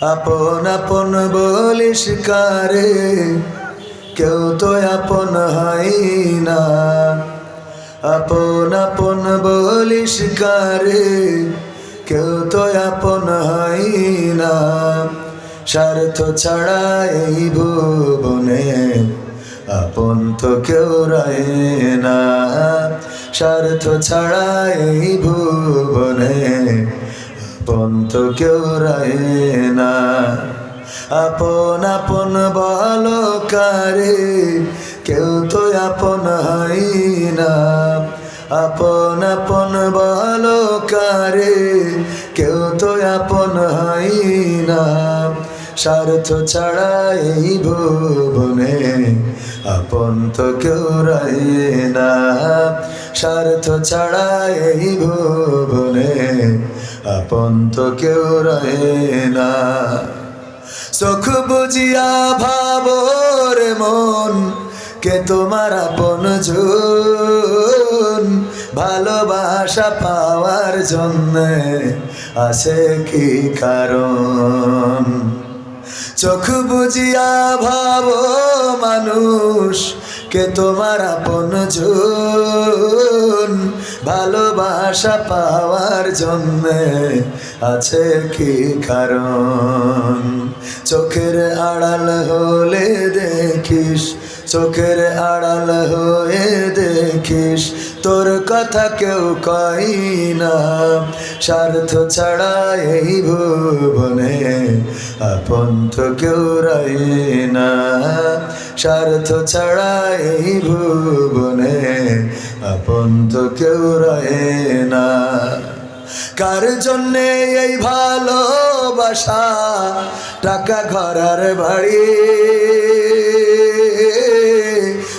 আপন আপন বলিস কারে, কেউ তো আপন হয় না। আপন আপন বলিস কারে, কেউ তো আপন হয় না। স্বার্থ ছাড়া এই ভুবনে আপন তো কেউ রয় না। স্বার্থ ছাড়া এই ভুবনে আপন তো কেউ রয় না। আপন আপন বলো কারে কেউ তো আপন হয় না। আপন আপন বলো কারে কেউ তো আপন হয় না। স্বার্থ ছাড়া এই ভুবনে আপন তো কেউ রয়ে না। স্বার্থ ছাড়া এই ভুবনে আপন তো কেউ রয়ে না। চোখ বুঝিয়া ভাবর মন, কে তোমার আপন ভালোবাসা পাওয়ার জন্য আছে কি কারণ? চোখ বুঝিয়া ভাব মানুষ কে তোমার আপন ভালোবাসা পাওয়ার জন্য আছে কি কারণ? চোখের আড়াল হলে দেখিস, চোখের আড়াল হয়ে দেখিস তোর কথা কেউ কই না। স্বার্থ ছাড়া এই ভুবনে আপন তো কেউ রয় না। স্বার্থ ছাড়া এই ভুবনে আপন তো কেউ রয়ে না। কার জন্যে এই ভালোবাসা? টাকা ঘরার বাড়ি।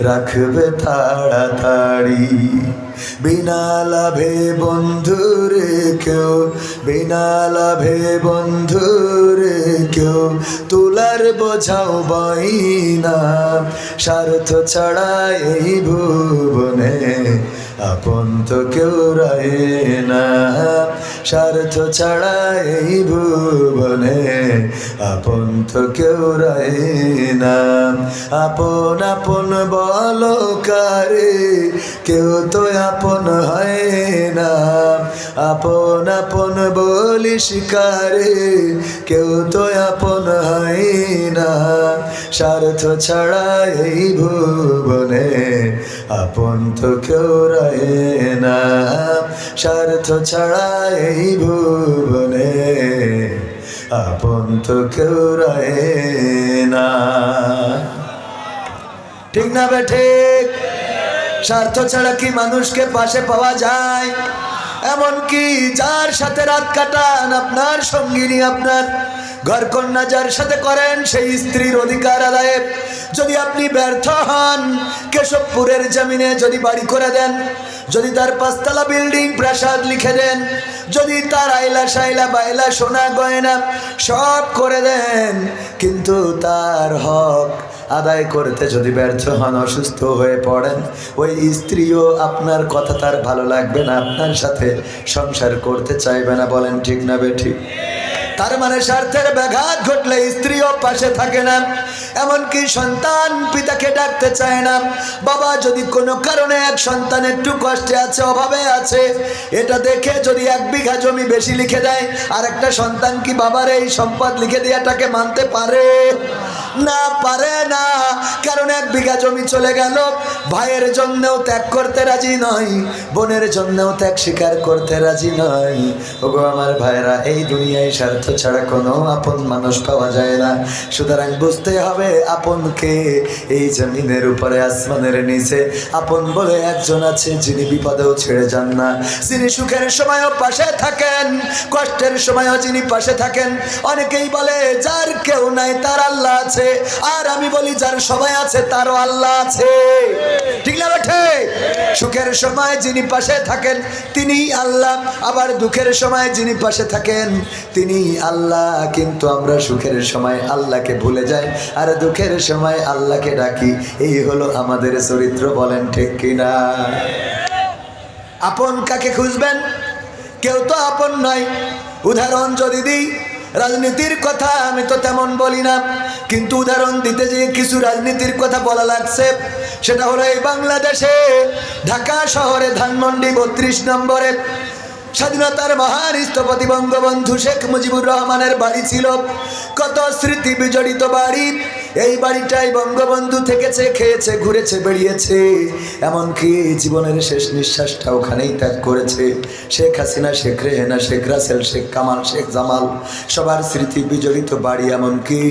রাখবে তাড়াতাড়ি। বিনা লাভে বন্ধুরে কেউ, বিনা লাভে বন্ধুরে কেউ, তুলার বোঝাও বাইনা। স্বার্থ ছাড়া এই ভুবনে আপন তো কেউ রয়ে না। স্বার্থ ছাড়া এই ভুবনে আপন তো কেউ রয়ে না। আপন আপন বলো কারে কেউ তো আপন হয় না। আপন আপন বলি শিকারে কেউ তো আপন হয় না। স্বার্থ ছাড়া এই ভুবনে আপন তো কেউ রয়ে না। স্বার্থ ছাড়া এই ভুবনে আপন তো কেউ রয়ে না। ঠিক না বে ঠিক? স্বার্থ ছাড়া কি মানুষকে পাশে পাওয়া যায়? এমনকি যার সাথে রাত কাটান, আপনার সঙ্গিনী আপনার ঘর কন্যা যার সাথে করেন, সেই স্ত্রীর অধিকার আদায়ে যদি আপনি ব্যর্থ হন, কেশবপুরের জমিনে যদি বাড়ি করে দেন, যদি তার পাঁচতলা বিল্ডিং প্রাসাদ লিখে দেন, যদি তার আইলা সাইলা বাইলা সোনা গয়না সব করে দেন, কিন্তু তার হক আদায় করতে যদি ব্যর্থ হন, অসুস্থ হয়ে পড়েন, ওই স্ত্রীও আপনার কথা তার ভালো লাগবে না, আপনার সাথে সংসার করতে চাইবে না, বলেন ঠিক না বেঠি। তার মানে স্বার্থের ব্যাঘাত ঘটলে স্ত্রীও পাশে থাকে না, এমনকি সন্তান পিতাকে ডাকতে চায় না। বাবা যদি কোনো কারণে এক সন্তান একটু কষ্টে আছে, অভাবে আছে, এটা দেখে যদি এক বিঘা জমি বেশি লিখে দেয় আর একটা সন্তান কি বাবার এই সম্পদ লিখে দেওয়াটাকে মানতে পারে? না, পারে না। কারণ এক বিঘা জমি চলে গেল। ভাইয়ের জন্যও ত্যাগ করতে রাজি নয়। বোনের জন্যও ত্যাগ স্বীকার করতে রাজি নয়। ওগো আমার ভাইরা এই দুনিয়ায় স্বার্থ ছাড়া কোনো আপন মানুষ পাওয়া যায় না। সুতরাং বুঝতে হবে আপনকে এই জমিনের উপরে, আসমানের নিচে। আপন বলে একজন আছে যিনি বিপদেও ছেড়ে যান না। যিনি সুখের সময়ও পাশে থাকেন, কষ্টের সময়ও যিনি পাশে থাকেন। অনেকেই বলে, যার কেউ নাই, তার আল্লাহ আছে। আছে। আর আমি বলি, যার সবাই আছে, তারও আল্লাহ আছে। ঠিক না বেঠে? সুখের সময় যিনি পাশে থাকেন তিনি আল্লাহ। আবার দুঃখের সময় যিনি পাশে থাকেন তিনি আল্লাহ। কিন্তু আমরা সুখের সময় আল্লাহকে ভুলে যাই, আর দুঃখের সময় আল্লাহকে ডাকি। এই হলো আমাদের চরিত্র, বলেন ঠিক কিনা? আপন কাকে খুঁজবেন? কেউ তো আপন নয়। উদাহরণ যদি দিই রাজনীতির কথা আমি তো তেমন বলি না। কিন্তু উদাহরণ দিতে যে কিছু রাজনীতির কথা বলা লাগছে, সেটা হলো এই বাংলাদেশে ঢাকা শহরে ধানমন্ডি বত্রিশ নম্বরে স্বাধীনতার মহান স্থপতি বঙ্গবন্ধু শেখ মুজিবুর রহমানের বাড়ি ছিল। কত স্মৃতি বিজড়িত বাড়ি এই বাড়িটাই বঙ্গবন্ধু থেকেছে, খেয়েছে, ঘুরেছে বেরিয়েছে এমনকি জীবনের শেষ নিঃশ্বাসটা ওখানেই ত্যাগ করেছে। শেখ হাসিনা, শেখ রেহেনা, শেখ রাসেল, শেখ কামাল, শেখ জামাল, সবার স্মৃতি বিজড়িত বাড়ি এমনকি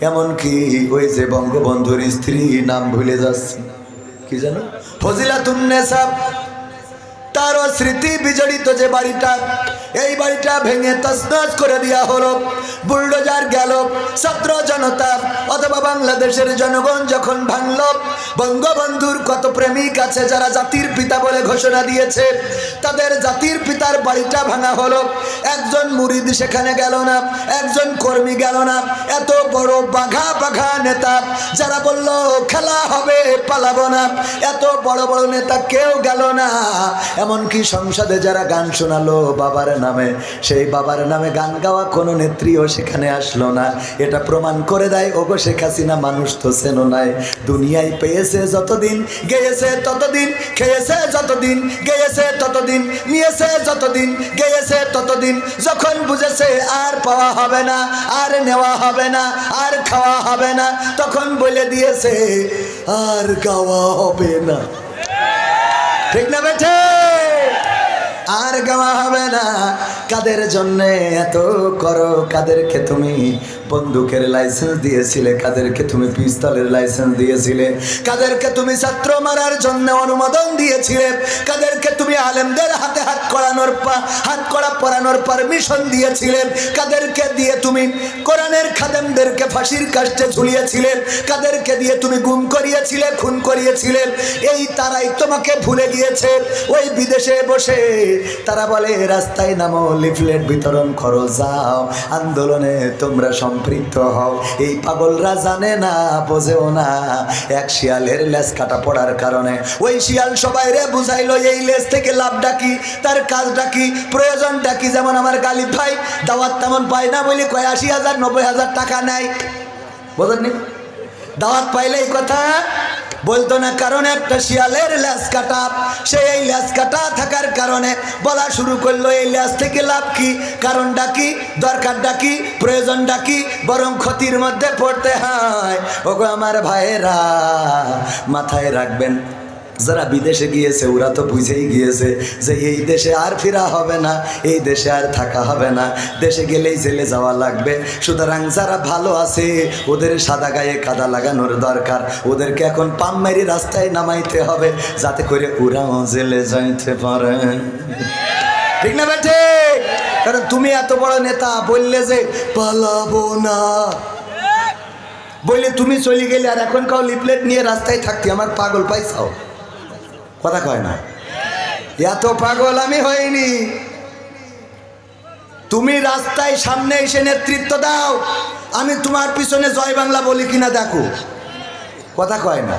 এমনকি ওই যে বঙ্গবন্ধুর স্ত্রী, নাম ভুলে যাচ্ছে। কি জানো? ফজিলাতুন্নেসা তারও স্মৃতি বিজড়িত যে বাড়িটা। এই বাড়িটা ভেঙে তসনস করে দেওয়া হলো। বুলডোজার গেল। ছাত্র জনতা অথবা বাংলাদেশের জনগণ যখন ভাঙল, বঙ্গবন্ধুর কত প্রেমিক আছে যারা জাতির পিতা বলে ঘোষণা দিয়েছে, তাদের জাতির পিতার বাড়িটা ভাঙা হলো। একজন মুরিদ সেখানে গেল না, একজন কর্মী গেল না। এত বড় বাঘা বাঘা নেতা যারা বলল, খেলা হবে, পালাবো না। এত বড় বড় নেতা কেউ গেল না। এমনকি সংসদে যারা গান শোনালো, বাবার নামে, সেই বাবার নামে গান গাওয়া কোনো নেত্রীও সেখানে আসলো না। এটা প্রমাণ করে দেয়, ওগো শেখ হাসিনা, মানুষ তো চেনো নাই। দুনিয়ায় পেয়েছে যতদিন, গেয়েছে ততদিন, খেয়েছে যতদিন, গেয়েছে ততদিন, নিয়েছে যতদিন, গেয়েছে ততদিন। যখন বুঝেছে আর পাওয়া হবে না, আর নেওয়া হবে না, আর খাওয়া হবে না, তখন বলে দিয়েছে, আর গাওয়া হবে না। ঠিক না বেঠে? আর গাওয়া হবে না। কাদের জন্য এত করো? কাদেরকে তুমি বন্দুকের লাইসেন্স দিয়েছিলে? কাদেরকে তুমি পিস্তলের লাইসেন্স দিয়েছিলে? কাদেরকে তুমি ছাত্র মারার জন্য অনুমোদন দিয়েছিলে? কাদেরকে তুমি আলেমদের হাতে হাত করানোর পা, হাত করা পরানোর পারমিশন দিয়েছিলে? কাদেরকে দিয়ে তুমি কোরআনের খাদেমদেরকে ফাঁসির কাষ্টে ঝুলিয়েছিলে? কাদেরকে দিয়ে তুমি গুম করিয়েছিলে, খুন করিয়েছিলে? এই তারাই তোমাকে ভুলে গিয়েছে। ওই বিদেশে বসে তারা বলে, রাস্তায় নামো, লিফলেট বিতরণ করো, যাও, আন্দোলনে তোমরা সম্পৃক্ত হও। এই পাগলরা জানে না, বোঝেও না, এক শিয়ালের লেজ কাটা পড়ার কারণে। ওই শিয়াল সবাই রে বুঝাইলো, এই লেজ থেকে লাভ ডাকি তার কাজ ডাকি প্রয়োজন ডাকি যেমন আমার গালিব ভাই, দাওয়াত তেমন পায় না বলি কয়, আশি হাজার, নব্বই হাজার টাকা নেয়। বোঝেননি? দাওয়াত পাইলে এই কথা বলতো না কারণ একটা শিয়ালের ল্যাস কাটা। সে এই ল্যাস কাটা থাকার কারণে বলা শুরু করল, এই ল্যাস থেকে লাভ কি? কারণ ডাকি দরকার ডাকি প্রয়োজন ডাকি বরং ক্ষতির মধ্যে পড়তে হয়। ওগো আমার ভাইয়েরা, মাথায় রাখবেন যারা বিদেশে গিয়েছে, ওরা তো বুঝেই গিয়েছে যে এই দেশে আর ফেরা হবে না, এই দেশে আর থাকা হবে না। দেশে গেলেই জেলে যাওয়া লাগবে। সুতরাং যারা ভালো আছে, ওদের সাদা গায়ে কাদা লাগানোর দরকার। ওদেরকে এখন পাম মেরি রাস্তায় নামাইতে হবে, যাতে করে ওরাও জেলে যাইতে পারে। ঠিক না বেঠে কারণ তুমি এত বড় নেতা, বললে যে পালাবো না। বললে তুমি চলে গেলে আর এখন কাউ লিফলেট নিয়ে রাস্তায় থাকতে, আমার পাগল পাইছাও? কথা কয় না। এত পাগল আমি হইনি। তুমি রাস্তায় সামনে এসে নেতৃত্ব দাও, আমি তোমার পিছনে জয় বাংলা বলি কিনা দেখো। কথা কয় না।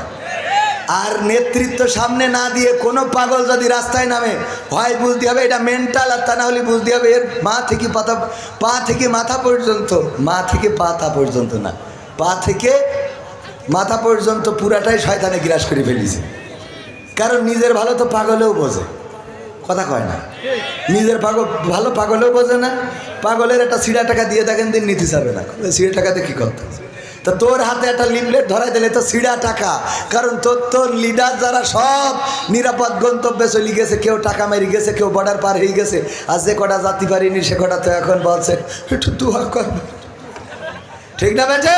আর নেতৃত্ব সামনে না দিয়ে কোনো পাগল যদি রাস্তায় নামে হয় বুঝতে হবে, এটা মেন্টাল আর তা না হলে বুঝতে হবে, এর মা থেকে পাতা, পা থেকে মাথা পর্যন্ত, মা থেকে পাতা পর্যন্ত না। পা থেকে মাথা পর্যন্ত পুরাটাই শয়তানে গ্রাস করে ফেলেছে। কারণ নিজের ভালো তো পাগলেও বোঝে। কথা কয় না। নিজের পাগল, ভালো পাগলেও বোঝে না। পাগলের একটা সিড়া টাকা দিয়ে দেখেন দিন নিতে যাবে না। সিড়া টাকাতে কী করতে তো তোর হাতে একটা লিফলেট ধরাই দিলে তো সিড়া টাকা। কারণ তোর তোর লিডার যারা সব নিরাপদ গন্তব্যে চলে গেছে, কেউ টাকা মেরে গেছে, কেউ বর্ডার পার হয়ে গেছে, আর যে কটা জাতি পারিনি, সে কটা তো এখন বলছে, একটু দুয়া কর। ঠিক না বেটে?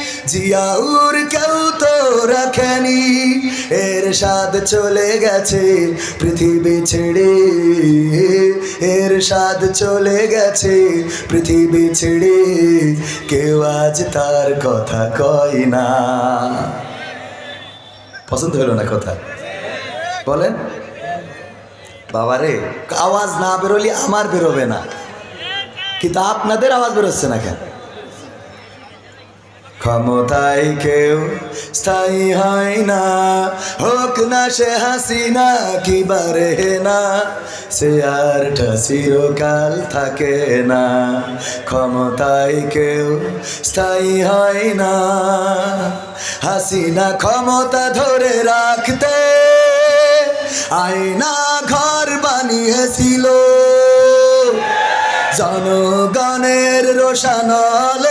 জিয়াউর কেউ তো রাখেনি। এর স্বাদ চলে গেছে পৃথিবী ছেড়ে। এর স্বাদ চলে গেছে পৃথিবী ছেড়ে। কেউ আজ তার কথা কয় না। পছন্দ হলো না কথা? বলেন। বাবারে, আওয়াজ না বেরোলে আমার বেরোবে না। কিন্তু আপনাদের আওয়াজ বেরোচ্ছে না কেন? ক্ষমতায় কেউ স্থায়ী হয় না। হোক না সে হাসিনা, কি বারে না। সে আর চিরকাল থাকে না। ক্ষমতায় কেউ স্থায়ী হয় না। হাসিনা ক্ষমতা ধরে রাখতে আয়না ঘর বানিয়েছিল। জনগণের রোশানলে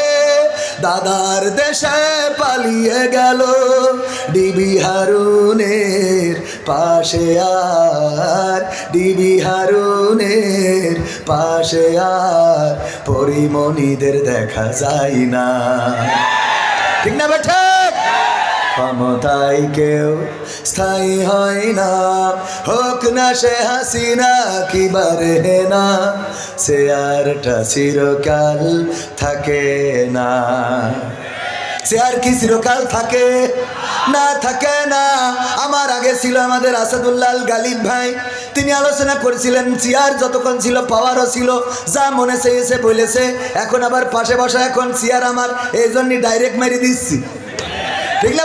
দাদার দেশে পালিয়ে গেল ডিবি হারুনের পাশে আর, ডিবি হারুনের পাশে আর, পরিমণিদের দেখা যায় না। ঠিক না বেঠে ক্ষমতায় কেউ স্থায়ী হয় না। হোক না সে হাসিনা, কি বারে না। সে আরটা চিরকাল থাকে না। সে আর কি চিরকাল থাকে? না থাকে না। আমার আগে ছিল আমাদের আসাদুল্লাল গালিব ভাই। তিনি আলোচনা করেছিলেন, চেয়ার যতক্ষণ ছিল, পাওয়ারও ছিল। যা মনে চেয়েছে বলেছে, এখন আবার পাশে বসা এখন চেয়ার আমার। এই জন্যই ডাইরেক্ট মেরে দিচ্ছি। ঠিক না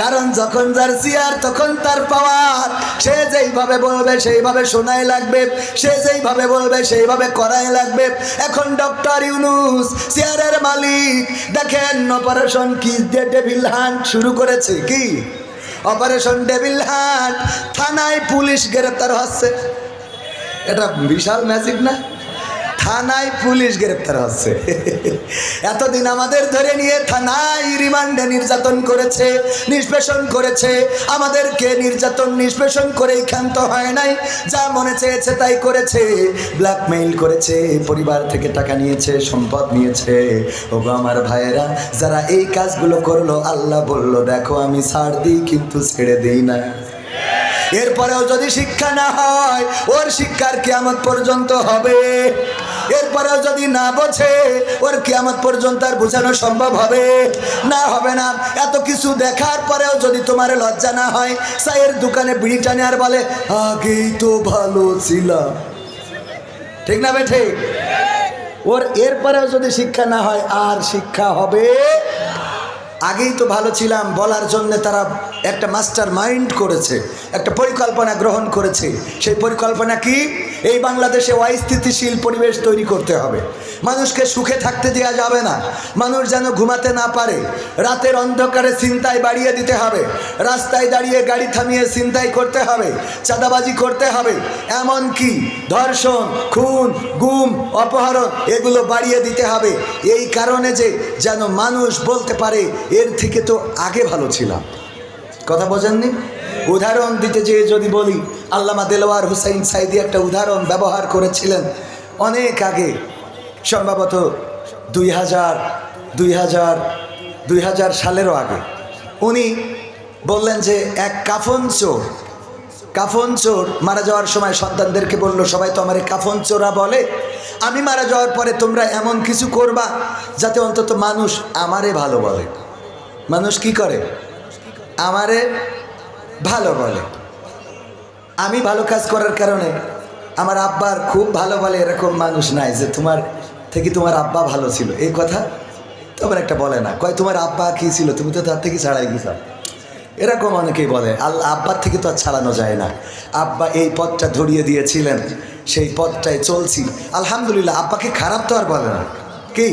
কারণ যখন যার চেয়ার তখন তার পাওয়ার। সে যেইভাবে বলবে, সেইভাবে শোনায় লাগবে। সে যেইভাবে বলবে, সেইভাবে করাই লাগবে। এখন ডক্টর ইউনুস চেয়ারের মালিক, দেখেন অপারেশন কি যে ডেভিল হান্ট শুরু করেছে কি? অপারেশন ডেভিল হান্ট, থানায় পুলিশ গ্রেপ্তার হচ্ছে। এটা বিশাল ম্যাজিক না? থানায় পুলিশ গ্রেপ্তার হচ্ছে। এতদিন আমাদের ধরে নিয়ে থানায় রিমান্ডে নির্যাতন করেছে, নিষ্পেষণ করেছে। আমাদেরকে নির্যাতন, নিষ্পেষণ করেই ক্ষান্ত হয় নাই। যা মনে চেয়েছে তাই করেছে। ব্ল্যাকমেইল করেছে, পরিবার থেকে টাকা নিয়েছে, সম্পদ নিয়েছে। ও আমার ভাইয়েরা, যারা এই কাজগুলো করল, আল্লাহ বলল, দেখো, আমি ছাড় দিই, কিন্তু ছেড়ে দিই না। এরপরেও যদি শিক্ষা না হয়, ওর শিক্ষার কিয়ামত পর্যন্ত হবে। এরপরেও যদি না বোঝে, ওর কিয়ামত পর্যন্ত আর বোঝানো সম্ভব হবে? না হবে না। এত কিছু দেখার পরেও যদি তোমার লজ্জা না হয় চায়ের দোকানে বিড়ি টানে আর বলে, আগেই তো ভালো ছিলাম। ঠিক না বেঠে? ওর এরপরেও যদি শিক্ষা না হয়, আর শিক্ষা হবে আগেই তো ভালো ছিলাম, বলার জন্য তারা একটা মাস্টার মাইন্ড করেছে, একটা পরিকল্পনা গ্রহণ করেছে। সেই পরিকল্পনা কি? এই বাংলাদেশে অস্থিতিশীল পরিবেশ তৈরি করতে হবে। মানুষকে সুখে থাকতে দেওয়া যাবে না। মানুষ যেন ঘুমাতে না পারে। রাতের অন্ধকারে চিন্তায় বাড়িয়ে দিতে হবে। রাস্তায় দাঁড়িয়ে গাড়ি থামিয়ে চিন্তাই করতে হবে। চাঁদাবাজি করতে হবে। এমন কি? ধর্ষণ, খুন, গুম, অপহরণ, এগুলো বাড়িয়ে দিতে হবে। এই কারণে যে যেন মানুষ বলতে পারে এর থেকে তো আগে ভালো ছিলাম। কথা বোঝেননি? উদাহরণ দিতে যেয়ে যদি বলি, আল্লামা দেলোয়ার হুসাইন সাইদি একটা উদাহরণ ব্যবহার করেছিলেন অনেক আগে। সম্ভবত দুই হাজার দুই হাজার দুই হাজার সালেরও আগে। উনি বললেন যে, এক কাফন চোর কাফন চোর মারা যাওয়ার সময় সন্তানদেরকে বলল, সবাই তো আমার কাফন চোরা বলে। আমি মারা যাওয়ার পরে তোমরা এমন কিছু করবা যাতে অন্তত মানুষ আমারে ভালো বলে। মানুষ কি করে? আমারে ভালো বলে। আমি ভালো কাজ করার কারণে আমার আব্বার খুব ভালো বলে এরকম মানুষ নাই যে তোমার থেকে তোমার আব্বা ভালো ছিল। এই কথা তোমার একটা বলে না। কয়, তোমার আব্বা কি ছিল? তুমি তো তার থেকে ছাড়াই গেছ। এরকম অনেকেই বলে। আল্লাহ আব্বার থেকে তো আর ছাড়ানো যায় না। আব্বা এই পথটা ধরিয়ে দিয়েছিলেন, সেই পথটায় চলছি। আলহামদুলিল্লাহ, আব্বাকে খারাপ তো আর বলে না। কি?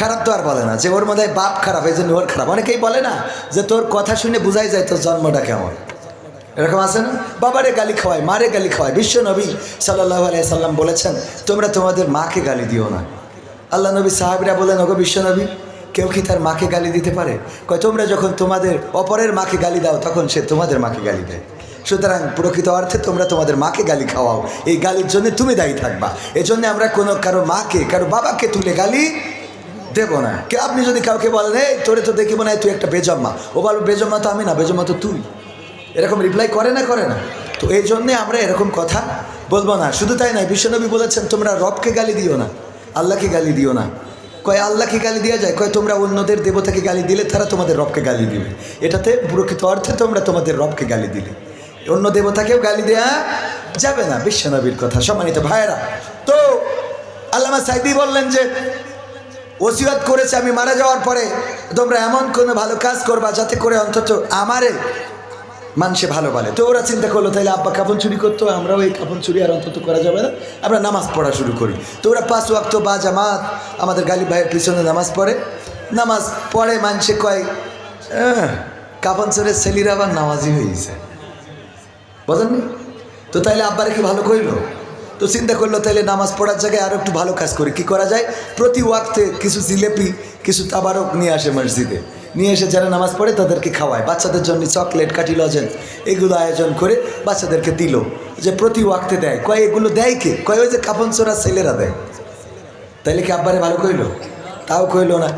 খারাপ তো আর বলে না, যে ওর মধ্যে বাপ খারাপ, এই জন্য ওর খারাপ। অনেকেই বলে না যে তোর কথা শুনে বোঝাই যায় তোর জন্মটা কেমন। এরকম আছে না? বাবারে গালি খাওয়ায়, মারে গালি খাওয়ায়। বিশ্ব নবী সাল্লাহ সাল্লাম বলেছেন, তোমরা তোমাদের মাকে গালি দিও না। আল্লাহ নবী সাহাবিরা বলেন, ওগো বিশ্ব নবী, কেউ কি তার মাকে গালি দিতে পারে? কয়, তোমরা যখন তোমাদের অপরের মাকে গালি দাও, তখন সে তোমাদের মাকে গালি দেয়। সুতরাং প্রকৃত অর্থে তোমরা তোমাদের মাকে গালি খাওয়াও। এই গালির জন্য তুমি দায়ী থাকবা। এজন্য আমরা কোনো কারও মাকে, কারও বাবাকে তুলে গালি দেব না। কে, আপনি যদি কাউকে বলেন, এই, তোরে তো দেখি মনে হয় তুই একটা বেজম্মা। ও বলব, বেজম্মা তো আমি না, বেজম্মা তো তুই। এরকম রিপ্লাই করে না করে না। তো এই জন্যে আমরা এরকম কথা বলব না। শুধু তাই নয়, বিশ্বনবী বলেছেন, তোমরা রবকে গালি দিও না, আল্লাহকে গালি দিও না। কয়, আল্লাহকে গালি দেওয়া যায়? কয়, তোমরা অন্যদের দেবতাকে গালি দিলে তারা তোমাদের রবকে গালি দিবে। এটাতে প্রকৃত অর্থে তোমরা তোমাদের রবকে গালি দিলে। অন্য দেবতাকেও গালি দেয়া যাবে না, বিশ্বনবীর কথা। সম্মানিত ভাইয়েরা, তো আল্লামা সাইদি বললেন যে ওসিয়ত করেছে আমি মারা যাওয়ার পরে। তোমরা এমন কোনো ভালো কাজ করবা যাতে করে অন্তত আমারে মানুষে ভালো বলে। তো ওরা চিন্তা করল তাহলে আব্বা কাপন চুরি করতো আমরাও এই কাপন চুরি আর অন্তত করা যাবে না। আমরা নামাজ পড়া শুরু করি। তো ওরা পাঁচ ওয়াক্ত বা জামাত আমাদের গালিব ভাইয়ের পিছনে নামাজ পড়ে। নামাজ পড়ে মানুষে কয় "আহ, কাপন চোরের ছেলিরা আবার নামাজি হয়েছে বোঝেননি? তো তাইলে আব্বারে কি ভালো কইলো? তো চিন্তা করল, তাহলে নামাজ পড়ার জায়গায় আরও একটু ভালো কাজ করি। কি করা যায়? প্রতি ওয়াক্তে কিছু জিলেপি, কিছু তাবারক নিয়ে আসে মসজিদে। নিয়ে এসে যারা নামাজ পড়ে, তাদেরকে খাওয়ায়। বাচ্চাদের জন্য চকলেট কাটি লজেন, এগুলো আয়োজন করে বাচ্চাদেরকে দিল। যে প্রতি ওয়াক্তে দেয়। কয়, এগুলো দেয় কে? কয়, ওই যে কাপন চোরা ছেলেরা দেয়। তাইলে কি আব্বারে ভালো কইলো? তাও কইলো না।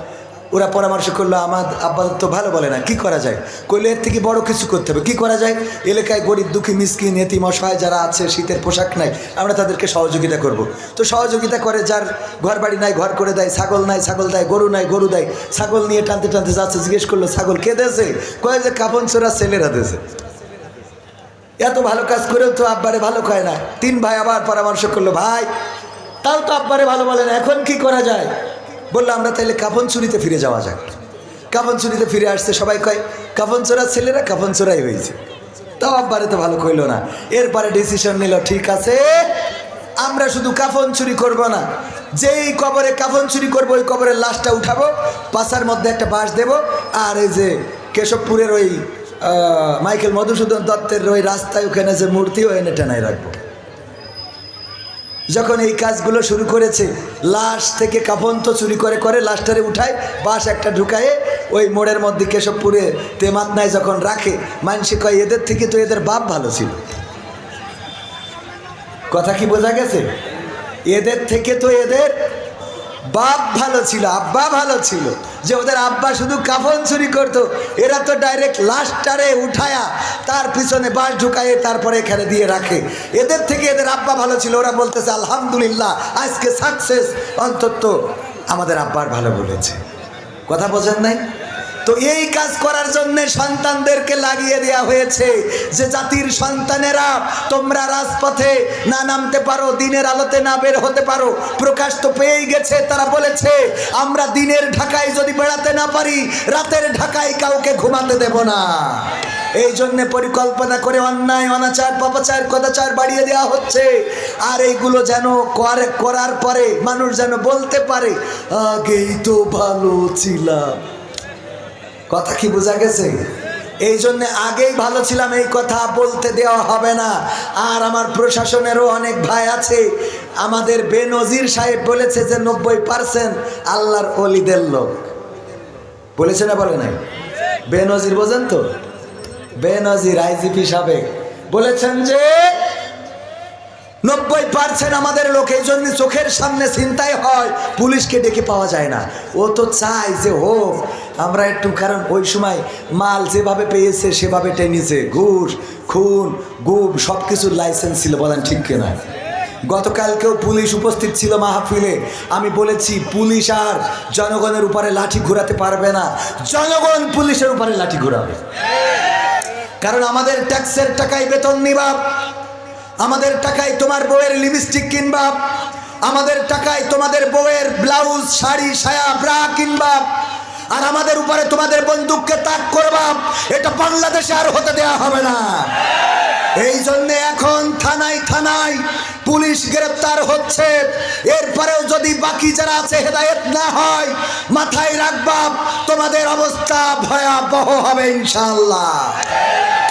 ওরা পরামর্শ করল আমার আব্বা তো ভালো বলে না, কি করা যায়? কইলো, এর থেকে বড় কিছু করতে হবে। কি করা যায়? এলাকায় গরিব, দুঃখী, মিসকিন, এতিম, অসহায় যারা আছে, শীতের পোশাক নাই, আমরা তাদেরকে সহযোগিতা করব। তো সহযোগিতা করে, যার ঘর বাড়ি নাই, ঘর করে দেয়, ছাগল নাই, ছাগল দেয়, গরু নাই, গরু দেয়, ছাগল নিয়ে টানতে টানতে যাচ্ছে, জিজ্ঞেস করল, ছাগল কে কয়ে যে কাপন চোরা ছেলেরা দেছে। এত ভালো কাজ করেও তো আব্বারে ভালো কয় না। তিন ভাই আবার পরামর্শ করল, ভাই, তাও তো আব্বারে ভালো বলে না, এখন কি করা যায়? বলল, আমরা তাহলে কাফন চুরিতে ফিরে যাওয়া যাক। কাফন চুরিতে ফিরে আসছে, সবাই কয়, কাফন চোরা ছেলেরা কাফন চোরাই হয়েছে তাও আব্বারে তো ভালো কইলো না। এরপরে ডিসিশন নিল, ঠিক আছে, আমরা শুধু কাফন চুরি করব না। যেই কবরে কাফন চুরি করব, ওই কবরের লাশটা উঠাবো, পাশার মধ্যে একটা বাঁশ দেব, আর এই যে কেশবপুরের ওই মাইকেল মধুসূদন দত্তের ওই রাস্তায় ওখানে যে মূর্তি ও এনে টেনায় রাখব। যখন এই কাজগুলো শুরু করেছে, লাশ থেকে কাফন তো চুরি করে করে লাশটারে উঠায় বাস একটা ঢুকায়ে ওই মোড়ের মধ্যে কেশবপুরে তেমাত নাই যখন রাখে, মানসি কয়, এদের থেকে তো এদের বাপ ভালো ছিল। কথা কি বোঝা গেছে? এদের থেকে তো এদের বাপ ভালো ছিল, আব্বা ভালো ছিল। যে ওদের আব্বা শুধু কাফন চুরি করতো, এরা তো ডাইরেক্ট লাস্টারে উঠায়া তার পিছনে বাস ঢুকায়ে তারপরে এখানে দিয়ে রাখে। এদের থেকে এদের আব্বা ভালো ছিল, ওরা বলতেছে, আলহামদুলিল্লাহ, আজকে সাকসেস অন্তত আমাদের আব্বার ভালো বলেছে। কথা বোঝেন নাই? তো এই কাজ করার জন্য সন্তানদেরকে লাগিয়ে দেওয়া হয়েছে যে জাতির সন্তানেরা তোমরা রাজপথে না নামতে পারো, দিনের আলোতে না বের হতে পারো। প্রকাশ তো পেয়েই গেছে, তারা বলেছে, আমরা দিনের ঢাকায় যদি বেড়াতে না পারি, রাতের ঢাকায় কাউকে ঘুমাতে দেব না। এই জন্যে পরিকল্পনা করে অন্যায়, অনাচার, পাপাচার, কদাচার বাড়িয়ে দেওয়া হচ্ছে। আর এইগুলো যেন করে- করার পরে মানুষ যেন বলতে পারে, আগেই তো ভালো ছিলাম। কথা কি বোঝা গেছে? এই জন্য আগেই ভালো ছিলাম, এই কথা বলতে দেওয়া হবে না। আর আমার প্রশাসনেরও অনেক ভাই আছে। আমাদের বেনজির সাহেব বলেছে যে নব্বই পার্সেন্ট আল্লাহর অলিদের লোক। বলেছে না বলে নাই? বেনজির বোঝেন তো? বেনজির আইজিপি সাবেক। বলেছেন যে নব্বই পার্সেন্ট আমাদের লোক, এই জন্য চোখের সামনে চিন্তাই হয়, পুলিশকে ডেকে পাওয়া যায় না। ও তো চায় যে হোক, আমরা একটু, কারণ ওই সময় মাল যেভাবে পেয়েছে, সেভাবে টেনেছে। ঘুষ, খুন, গুম সব কিছুর লাইসেন্স ছিল, বলেন ঠিক কিনা? গতকালকেও পুলিশ উপস্থিত ছিল মাহফিলে। আমি বলেছি, পুলিশ আর জনগণের উপরে লাঠি ঘোরাতে পারবে না। জনগণ পুলিশের উপরে লাঠি ঘোরাবে। কারণ আমাদের ট্যাক্সের টাকায় বেতন নিবা আমাদের টাকায় তোমার বউয়ের লিপস্টিক কিনবা। আমাদের টাকায় তোমাদের বউয়ের ব্লাউজ শাড়ি, সায়া ব্রা কিনবা। আর আমাদের উপরে তোমাদের বন্দুককে তাক করবা। এটা বাংলাদেশে আর হতে দেয়া হবে না। এই জন্য এখন থানায় থানায় পুলিশ গ্রেপ্তার হচ্ছে। এরপরেও যদি বাকি যারা আছে হেদায়েত না হয়, মাথায় রাখবা, তোমাদের অবস্থা ভয়াবহ হবে ইনশাল্লাহ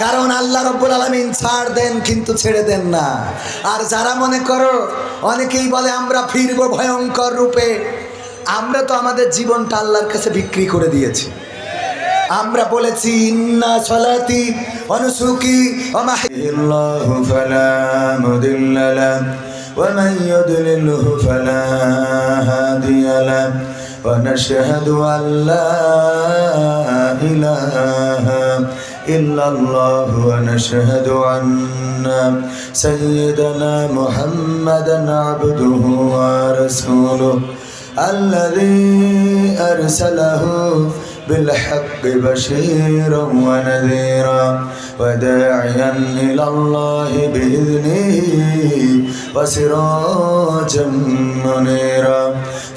কারণ আল্লাহ রব্বুল আলমিন ছাড় দেন কিন্তু ছেড়ে দেন না। আর যারা মনে করো, অনেকেই বলে আমরা ফিরবো ভয়ঙ্কর রূপে। আমরা তো আমাদের জীবনটা আল্লাহর কাছে বিক্রি করে দিয়েছি। আমরা বলেছি ইন্না সলাতি অনুসুকি الله فلا مضل له ومن يضلله فلا هادي له ونشهد أن لا إله إلا الله ونشهد أن سيدنا محمدا عبده ورسوله الذي أرسله بالحق بشيرا ونذيرا وداعيا إلى الله بإذنه وسراجا منيرا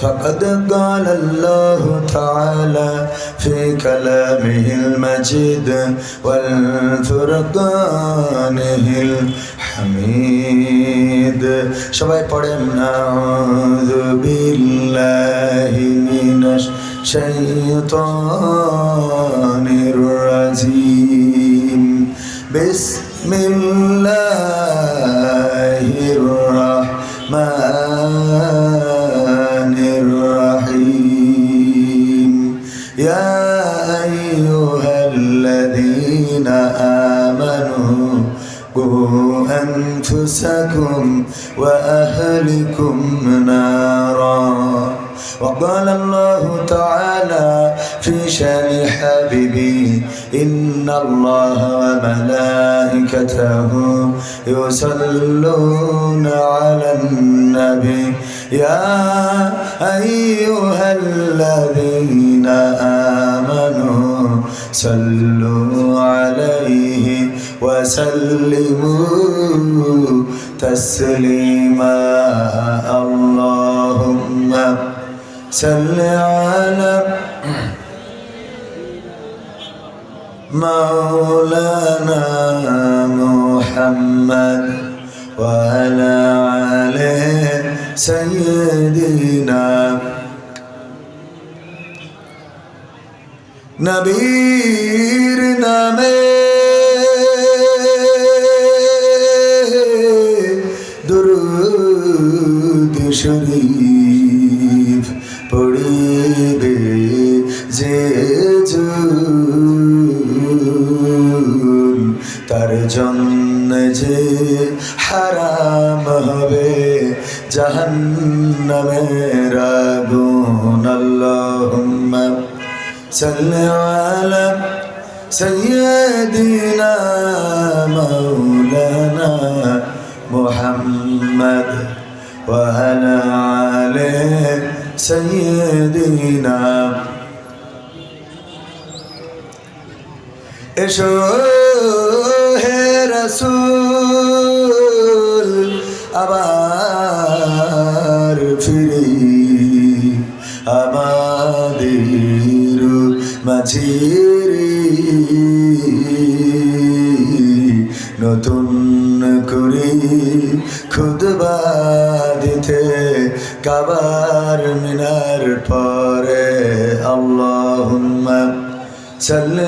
فقد قال الله تعالى في كلامه المجيد والفرقانه الحميد সবাই পড়েন أعوذ بالله من الشيطان الرجيم بسم الله الرحمن الرحيم يا أيها الذين آمنوا قوا أنفسكم وأهلكم نارا. وقال الله تعالى في شان حبيبي إن الله وملائكته يصلون على النبي. يا أيها الذين آمنوا صلوا عليه وسلموا تسليما. اللهم صل على مولانا محمد وعلى آله سيدنا নবীর নামে দুরুদ শরীফ صل على سيدنا مولانا محمد وعلى آله سيدنا এসো হে রসুল আবার কাবার মিনার পরে আল্লাহুম্মা সাল্লি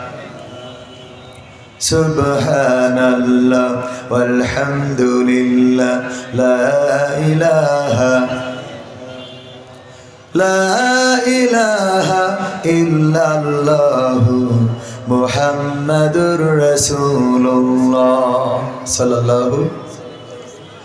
سبحان الله والحمد لله لا إله لا إله إلا الله محمد رسول الله صلى الله عليه وسلم